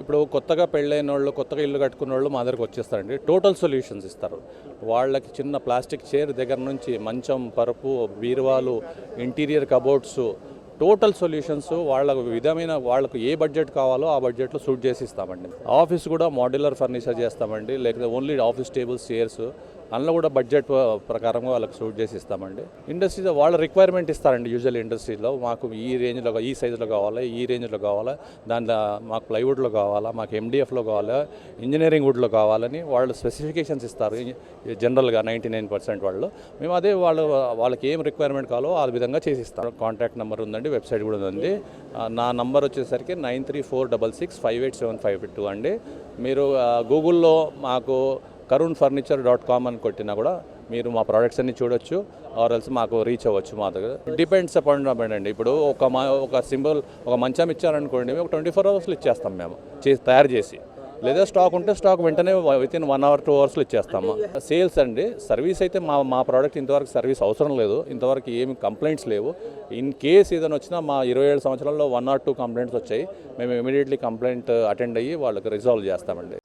ఇప్పుడు కొత్తగా పెళ్ళైన వాళ్ళు కొత్తగా ఇల్లు కట్టుకున్న వాళ్ళు మా దగ్గరకు వచ్చేస్తారండి. టోటల్ సొల్యూషన్స్ ఇస్తారు. వాళ్ళకి చిన్న ప్లాస్టిక్ చైర్ దగ్గర నుంచి మంచం పరుపు బీరువాలు ఇంటీరియర్ కబోర్డ్స్ టోటల్ సొల్యూషన్స్ వాళ్ళ విధమైన వాళ్ళకు ఏ బడ్జెట్ కావాలో ఆ బడ్జెట్లో సూట్ చేసి ఇస్తామండి. ఆఫీస్ కూడా మాడ్యులర్ ఫర్నిచర్ చేస్తామండి. లేకపోతే ఓన్లీ ఆఫీస్ టేబుల్స్ చైర్స్ అందులో కూడా బడ్జెట్ ప్రకారంగా వాళ్ళకి సూట్ చేసి ఇస్తామండి. ఇండస్ట్రీలో వాళ్ళ రిక్వైర్మెంట్ ఇస్తారండి యూజువల్ ఇండస్ట్రీలో మాకు ఈ రేంజ్లో ఈ సైజులో కావాలా ఈ రేంజ్లో కావాలా దాంట్లో మాకు ప్లైవుడ్లో కావాలా మాకు ఎండిఎఫ్లో కావాలా ఇంజనీరింగ్ వుడ్లో కావాలని వాళ్ళు స్పెసిఫికేషన్స్ ఇస్తారు. జనరల్గా నైంటీ నైన్ పర్సెంట్ వాళ్ళు. మేము అదే వాళ్ళు వాళ్ళకి ఏం రిక్వైర్మెంట్ కావాలో ఆ విధంగా చేసి ఇస్తాం. కాంటాక్ట్ నెంబర్ ఉందండి వెబ్సైట్ కూడా ఉంది. నా నంబర్ వచ్చేసరికి nine three four double six five eight seven five two అండి. మీరు గూగుల్లో మాకు కరుణ్ ఫర్నిచర్ డాట్ కామ్ అని కొట్టినా కూడా మీరు మా ప్రోడక్ట్స్ అన్ని చూడొచ్చు ఆర్ ఎల్స్ మాకు రీచ్ అవ్వచ్చు మా దగ్గర. డిపెండ్స్ అపాయింట్మెంట్ అండి. ఇప్పుడు ఒక మా ఒక సింబల్ ఒక మంచం ఇచ్చారనుకోండి ఒక ట్వంటీ ఫోర్ అవర్స్లో ఇచ్చేస్తాం మేము చేసి తయారు చేసి. లేదా స్టాక్ ఉంటే స్టాక్ వెంటనే with in one hour two అవర్స్లో ఇచ్చేస్తాము. సేల్స్ అండి సర్వీస్ అయితే మా మా ప్రోడక్ట్ ఇంతవరకు సర్వీస్ అవసరం లేదు. ఇంతవరకు ఏమి కంప్లైంట్స్ లేవు. ఇన్ కేస్ ఏదైనా వచ్చినా మా ఇరవై ఏడు సంవత్సరాల్లో వన్ ఆర్ టూ కంప్లైంట్స్ వచ్చాయి. మేము ఇమీడియట్లీ కంప్లైంట్ అటెండ్ అయ్యి వాళ్ళకి రిజాల్వ్ చేస్తామండి.